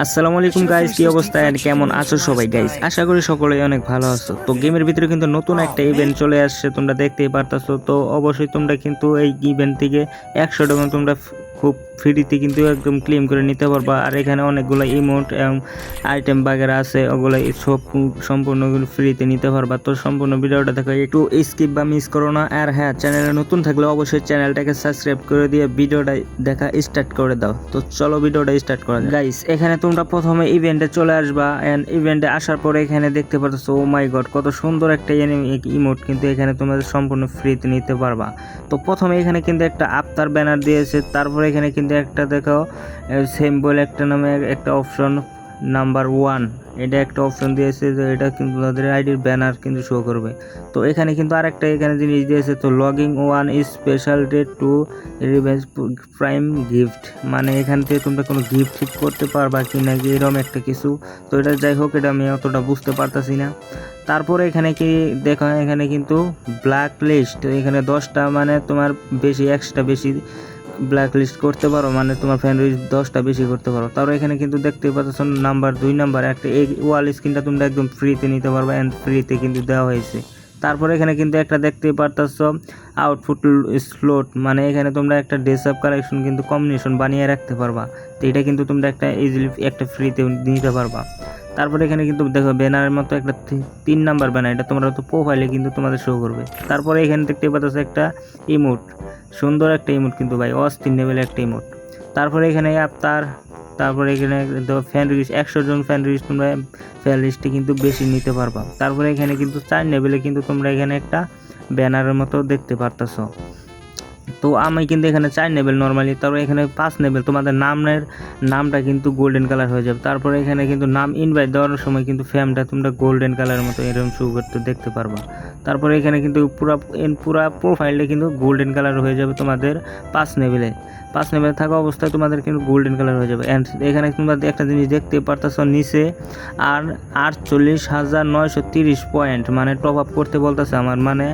আসসালামু আলাইকুম গাইস কি অবস্থা এন্ড কেমন আছো সবাই গাইস আশা করি সকলেই অনেক ভালো আছো। তো গেমের ভিতরে কিন্তু নতুন একটা ইভেন্ট চলে আসছে, তোমরা দেখতেই পারতাছো। তো অবশ্যই তোমরা কিন্তু এই ইভেন্ট থেকে একশো টাকা তোমরা খুব ফ্রিতে কিন্তু একদম ক্লেম করে নিতে পারবা। আর এখানে অনেকগুলো ইমোট এবং আইটেম বাগেরা আছে, ওগুলো সব সম্পূর্ণ ফ্রিতে নিতে পারবা। তো সম্পূর্ণ ভিডিওটা দেখো, একটু স্কিপ বা মিস করো না। আর হ্যাঁ চ্যানেলে নতুন থাকলে অবশ্যই চ্যানেলটাকে সাবস্ক্রাইব করে দিয়ে ভিডিওটা দেখা স্টার্ট করে দাও। তো চলো ভিডিওটা স্টার্ট করা গাইস এখানে তোমরা প্রথমে ইভেন্টে চলে আসবা। এন্ড ইভেন্টে আসার পরে এখানে দেখতে পাচ্ছ ও মাই গড কত সুন্দর একটা ইমোট কিন্তু এখানে তোমাদের সম্পূর্ণ ফ্রিতে নিতে পারবা। তো প্রথমে এখানে কিন্তু একটা আফতার ব্যানার দিয়েছে, তারপরে এখানে কিন্তু একটা দেখো সেম বলে একটা নামে একটা অপশন নাম্বার ওয়ান এটা একটা অপশন দিয়েছে যে এটা কিন্তু তাদের আইডির ব্যানার কিন্তু শো করবে। তো এখানে কিন্তু আরেকটা এখানে জিনিস দিয়েছে, তো logging one special day to revenge prime gift মানে এখান থেকে তোমরা কোনো গিফট ঠিক করতে পারবা কি না কি এরকম একটা কিছু। তো এটা যাই হোক, এটা আমি অতটা বুঝতে পারতাছি না। তারপরে এখানে কি দেখো, এখানে কিন্তু ব্ল্যাক লিস্ট এখানে দশটা মানে তোমার বেশি এক্সট্রা বেশি ব্ল্যাক লিস্ট করতে পারো মানে তোমার ফ্যান রিচ দশটা বেশি করতে পারো। তারপর এখানে কিন্তু দেখতে পাচ্ছ নাম্বার দুই নাম্বার একটা এই ওয়াল স্ক্রিনটা তোমরা একদম ফ্রিতে নিতে পারবে অ্যান্ড ফ্রিতে কিন্তু দেওয়া হয়েছে। তারপরে এখানে কিন্তু একটা দেখতে পারতাছ আউটপুট স্লোট মানে এখানে তোমরা একটা ড্রেস আপ কালেকশন কিন্তু কম্বিনেশন বানিয়ে রাখতে পারবা। তো এটা কিন্তু তোমরা একটা ইজিলি একটা ফ্রিতে নিতে পারবা। তারপরে এখানে কিন্তু দেখো ব্যানারের মতো একটা তিন নাম্বার ব্যানার এটা তোমরা তো প্রোফাইলে কিন্তু তোমাদের শো করবে। তারপরে এখানে দেখতে পাচ্ছ একটা ইমোট সুন্দর একটা ইমোট কিন্তু ভাই, অস্থির লেভেলের একটা ইমোট তারপরে এখানে আপনার তারপরে এখানে ফ্যান রিস একশো জন ফ্যান রিচ তোমরা ফ্যান রিস্টে কিন্তু বেশি নিতে পারবা। তারপরে এখানে কিন্তু চার লেভেলে কিন্তু তোমরা এখানে একটা ব্যানারের মতো দেখতে পারতাছো। তো আমি কিন্তু এখানে চার নেবেল নর্মালি তারপর এখানে পাঁচ নেবেল তোমাদের নামের, নামটা কিন্তু গোল্ডেন কালার হয়ে যাবে। তারপরে এখানে কিন্তু নাম ইনভাইট দেওয়ার সময় কিন্তু ফ্যামটা তোমরা গোল্ডেন কালারের মতো এরকম শু করতে দেখতে পারবা। তারপরে এখানে কিন্তু পুরা পুরা প্রোফাইলটা কিন্তু গোল্ডেন কালার হয়ে যাবে তোমাদের পাঁচ নেবেলে পাঁচ নেবেলে থাকা অবস্থায় তোমাদের কিন্তু গোল্ডেন কালার হয়ে যাবে। অ্যান্ড এখানে তোমরা একটা জিনিস দেখতে পারতেছ নিচে, আর আটচল্লিশ হাজার নয়শো তিরিশ পয়েন্ট মানে টপ আপ করতে বলতেছে আমার। মানে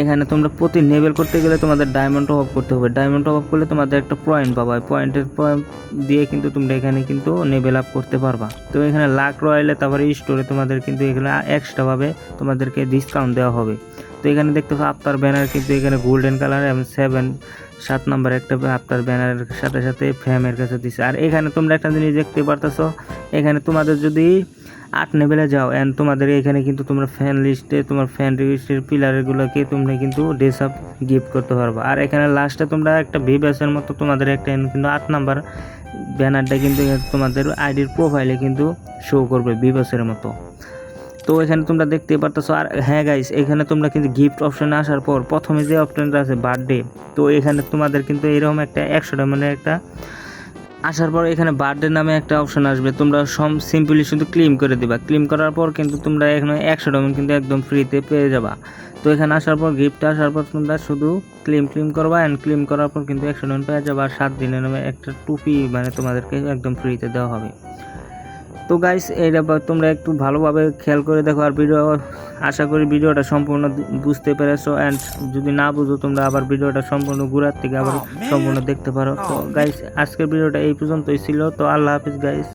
এখানে তোমরা প্রতি নেবেল করতে গেলে তোমাদের ডায়মন্ড আপ করতে হবে। ডায়মন্ড টপ আপ করলে তোমাদের একটা পয়েন্ট পাবা। পয়েন্টের পয়েন্ট দিয়ে কিন্তু তোমরা এখানে কিন্তু লেভেল আপ করতে পারবা। তো এখানে লাখ রয়েলে তারপরে স্টোরে তোমাদের কিন্তু এখানে এক্সট্রাভাবে তোমাদেরকে ডিসকাউন্ট দেওয়া হবে। তো এখানে দেখতে পাবো আপনার ব্যানার কিন্তু এখানে গোল্ডেন কালার এবং সেভেন সাত নাম্বার একটা আপনার ব্যানারের সাথে সাথে ফ্যামের কাছে দিছে। আর এখানে তোমরা একটা জিনিস দেখতে পারতেছো, এখানে তোমাদের যদি আট লেভেলে যাও অ্যান্ড তোমাদের এখানে কিন্তু তোমরা ফ্যান লিস্টে তোমার ফ্যান লিস্টের পিলারগুলোকে তোমরা কিন্তু ড্রেস আপ গিফট করতে পারবা। আর এখানে লাস্টে তোমরা একটা ভিভ্যাসের মতো তোমাদের একটা কিন্তু আট নাম্বার ব্যানারটা কিন্তু তোমাদের আইডির প্রোফাইলে কিন্তু শো করবে ভিভ্যাসের মতো। তো এখানে তোমরা দেখতে পারতেছো, আর হ্যাঁ গাইস এখানে তোমরা কিন্তু গিফট অপশনে আসার পর প্রথমে যে অপশনটা আছে বার্থডে তো এখানে তোমাদের কিন্তু এরকম একটা একশোটা মানে একটা আসার পর এখানে বার্থডে নামে একটা অপশন আসবে। তোমরা সম সিম্পলি শুধু ক্লিম করে দিবা। ক্লিম করার পর কিন্তু তোমরা এখানে একশো ডজন কিন্তু একদম ফ্রিতে পেয়ে যাবা। তো এখানে আসার পর গিফট আসার পর তোমরা শুধু ক্লিম ক্লিম করবা অ্যান্ড ক্লিম করার পর কিন্তু একশো ডজন পেয়ে যাবা। আর সাত দিনের নামে একটা টুপি মানে তোমাদেরকে একদম ফ্রিতে দেওয়া হবে। তো গাইস এই ব্যাপার তোমরা একটু ভালোভাবে খেয়াল করে দেখো আর ভিডিও আশা করি ভিডিওটা সম্পূর্ণ বুঝতে পেরেছ অ্যান্ড যদি না বুঝো তোমরা আবার ভিডিওটা সম্পূর্ণ ঘুরার থেকে আবার সম্পূর্ণ দেখতে পারো। তো গাইস আজকের ভিডিওটা এই পর্যন্তই ছিল। তো আল্লাহ হাফিজ গাইস